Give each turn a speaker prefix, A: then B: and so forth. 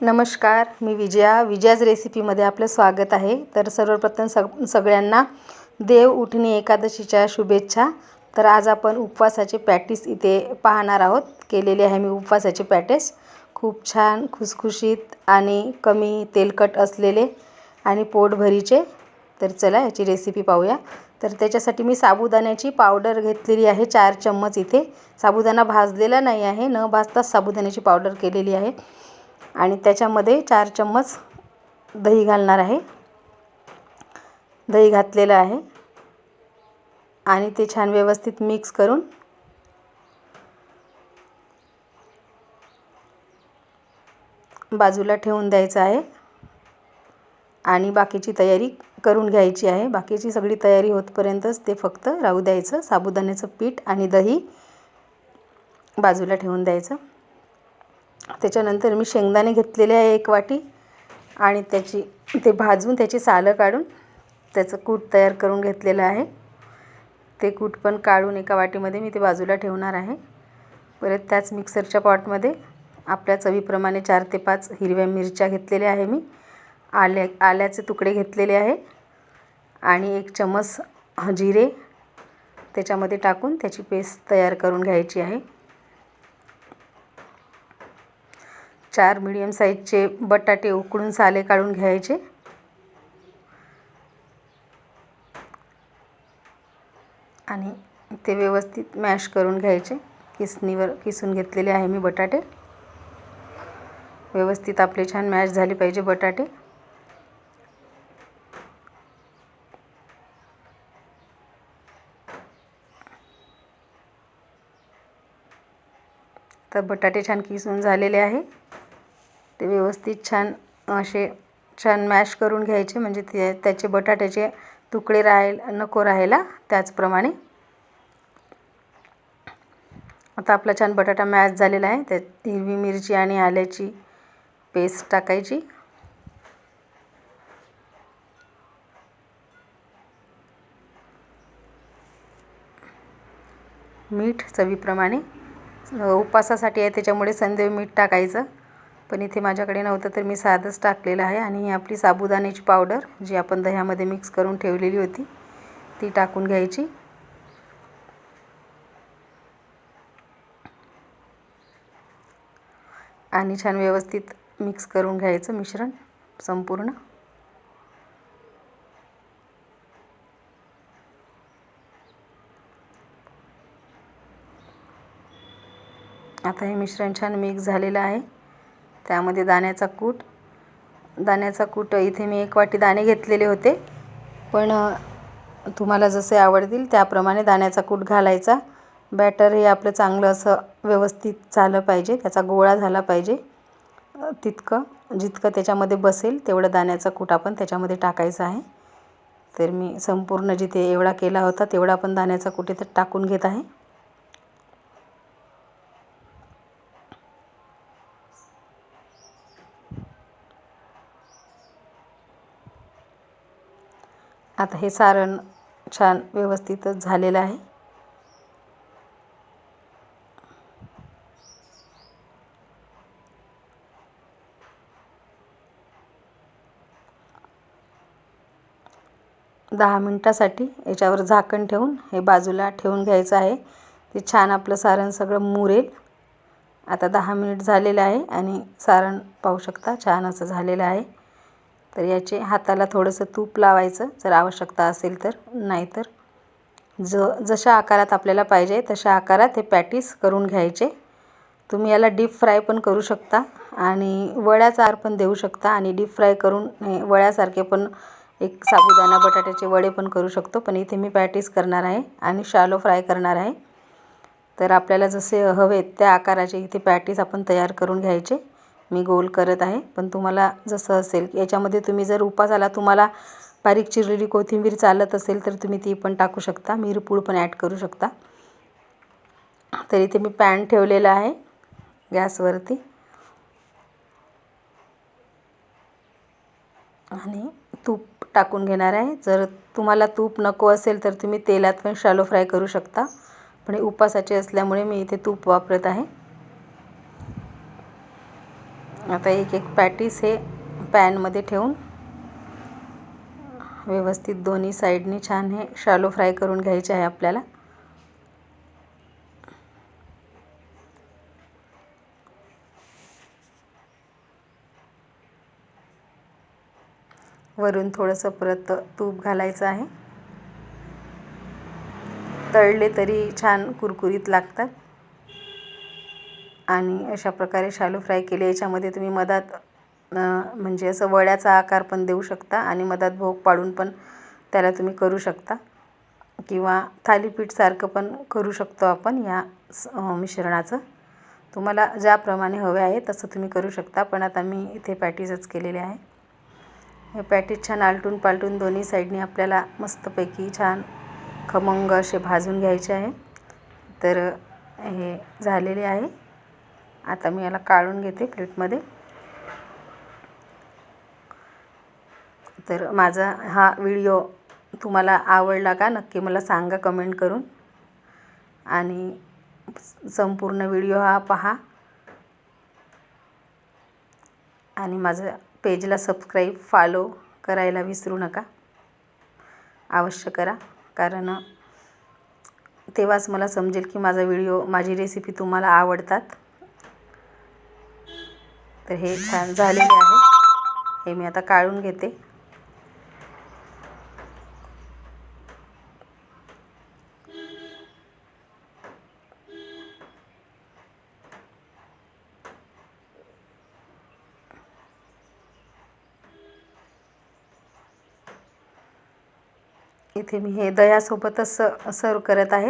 A: नमस्कार मी विजया. विजयाज रेसिपीमध्ये आपलं स्वागत आहे. तर सर्वप्रथम सग सगळ्यांना देव उठणे एकादशीच्या शुभेच्छा. तर आज आपण उपवासाचे पॅटीस इथे पाहणार आहोत. केलेले आहे मी उपवासाचे पॅटेस. खूप छान खुसखुशीत आणि कमी तेलकट असलेले आणि पोटभरीचे. तर चला याची रेसिपी पाहूया. तर त्याच्यासाठी मी साबुदाण्याची पावडर घेतलेली आहे चार चम्मच इथे. साबुदाणा भाजलेला नाही आहे. न भाजताच साबुदाण्याची पावडर केलेली आहे. आणि त्याच्यामध्ये चार चम्मच दही घालणार आहे. दही घातलेलं आहे. आणि ते छान व्यवस्थित मिक्स करून बाजूला ठेवून द्यायचं आहे. आणि बाकीची तयारी करून घ्यायची आहे. बाकीची सगळी तयारी होतपर्यंतच ते फक्त राहू द्यायचं. साबुदाण्याचं पीठ आणि दही बाजूला ठेवून द्यायचं. त्याच्यानंतर मी शेंगदाणे घेतलेले आहे एक वाटी आणि त्याची ते भाजून त्याची सालं काढून त्याचं कूट तयार करून घेतलेलं आहे. ते कूट पण काढून एका वाटीमध्ये मी ते बाजूला ठेवणार आहे. परत त्याच मिक्सरच्या पॉटमध्ये आपल्या चवीप्रमाणे चार ते पाच हिरव्या मिरच्या घेतलेल्या आहे मी. आल्या आल्याचे तुकडे घेतलेले आहे. आणि एक चमच जिरे त्याच्यामध्ये टाकून त्याची पेस्ट तयार करून घ्यायची आहे. चार मिडियम साईजचे बटाटे उकडून साले काढून घ्यायचे. आणि ते व्यवस्थित मॅश करून घ्यायचे. किसणीवर किसून घेतलेले आहे मी बटाटे. व्यवस्थित आपले छान मॅश झाले पाहिजे बटाटे. तर बटाटे छान किसून झालेले आहे. ते व्यवस्थित छान असे छान मॅश करून घ्यायचे. म्हणजे ते त्याचे बटाट्याचे तुकडे राहील नको राहायला त्याचप्रमाणे. आता आपला छान बटाटा मॅश झालेला आहे. त्यात हिरवी मिरची आणि आल्याची पेस्ट टाकायची. मीठ चवीप्रमाणे. उपवासासाठी आहे त्याच्यामुळे संदेव मीठ टाकायचं. पण इथे माझ्याकडे नव्हतं तर मी साधंच टाकलेलं आहे. आणि ही आपली साबुदाण्याची पावडर जी आपण दह्यामध्ये मिक्स करून ठेवलेली होती ती टाकून घ्यायची. आणि छान व्यवस्थित मिक्स करून घ्यायचं मिश्रण संपूर्ण. आता हे मिश्रण छान मिक्स झालेलं आहे. त्यामध्ये दाण्याचा कूट. दाण्याचा कूट इथे मी एक वाटी दाणे घेतलेले होते. पण तुम्हाला जसे आवडतील त्याप्रमाणे दाण्याचा कूट घालायचा. बॅटर हे आपलं चांगलं असं व्यवस्थित झालं पाहिजे. त्याचा गोळा झाला पाहिजे. तितकं जितकं त्याच्यामध्ये बसेल तेवढं दाण्याचा कूट आपण त्याच्यामध्ये टाकायचं आहे. तर मी संपूर्ण जिथे एवढा केला होता तेवढा आपण दाण्याचा कूट इथं टाकून घेत आहे. आता हे सारण छान व्यवस्थितच झालेलं आहे. दहा मिनटासाठी याच्यावर झाकण ठेवून हे बाजूला ठेवून घ्यायचं आहे. ते छान आपलं सारण सगळं मुरेल. आता दहा मिनिट झालेलं आहे आणि सारण पाहू शकता छान असं झालेलं आहे. तर याचे हाताला थोडंसं तूप लावायचं. जर आवश्यकता असेल तर नाहीतर ज जशा आकारात आपल्याला पाहिजे तशा आकारात हे पॅटीस करून घ्यायचे. तुम्ही याला डीप फ्राय पण करू शकता आणि वड्याचा आर पण देऊ शकता आणि डीप फ्राय करून वड्यासारखे पण एक साबुदाणा बटाट्याचे वडे पण करू शकतो. पण इथे मी पॅटीस करणार आहे आणि शालो फ्राय करणार आहे. तर आपल्याला जसे हवेत त्या आकाराचे इथे पॅटीस आपण तयार करून घ्यायचे. मी गोल करत आहे. पण तुम्हाला जसं असेल याच्यामध्ये तुम्ही जर उपासाला तुम्हाला बारीक चिरलेली कोथिंबीर चालत असेल तर तुम्ही ती पण टाकू शकता. मिरपूड पण ॲड करू शकता. तर इथे मी पॅन ठेवलेला आहे गॅसवरती. आणि तूप टाकून घेणार आहे. जर तुम्हाला तूप नको असेल तर तुम्ही तेलात पण शॅलो फ्राय करू शकता. पण हे उपासाचे असल्यामुळे मी इथे तूप वापरत आहे. आता एक एक पॅटीस हे पॅनमध्ये ठेवून व्यवस्थित दोन्ही साईडने छान हे शालो फ्राय करून घ्यायचे आहे आपल्याला. वरून थोडंसं परत तूप घालायचं आहे. तळले तरी छान कुरकुरीत लागतात. आणि अशा प्रकारे शालू फ्राय केले. याच्यामध्ये तुम्ही मधात म्हणजे असं वड्याचा आकार पण देऊ शकता आणि मधात भोग पाडून पण त्याला तुम्ही करू शकता. किंवा थालीपीठसारखं पण करू शकतो आपण या मिश्रणाचं. तुम्हाला ज्याप्रमाणे हवे आहे तसं तुम्ही करू शकता पण आता मी इथे पॅटीजच केलेले आहे. हे पॅटीज छान आलटून पालटून दोन्ही साईडनी आपल्याला मस्तपैकी छान खमंग असे भाजून घ्यायचे आहे. तर हे झालेले आहे. आता मी याला काढून घेते प्लेटमध्ये. तर माझा हा व्हिडिओ तुम्हाला आवडला का नक्की मला सांगा कमेंट करून. आणि संपूर्ण व्हिडिओ हा पहा. आणि माझं पेजला सबस्क्राईब फॉलो करायला विसरू नका. अवश्य करा. कारण तेव्हाच मला समजेल की माझा व्हिडिओ माझी रेसिपी तुम्हाला आवडतात. तर हे छान झालेले आहे. हे मी आता काढून घेते. इथे मी हे दह्यासोबतच सर्व करत आहे.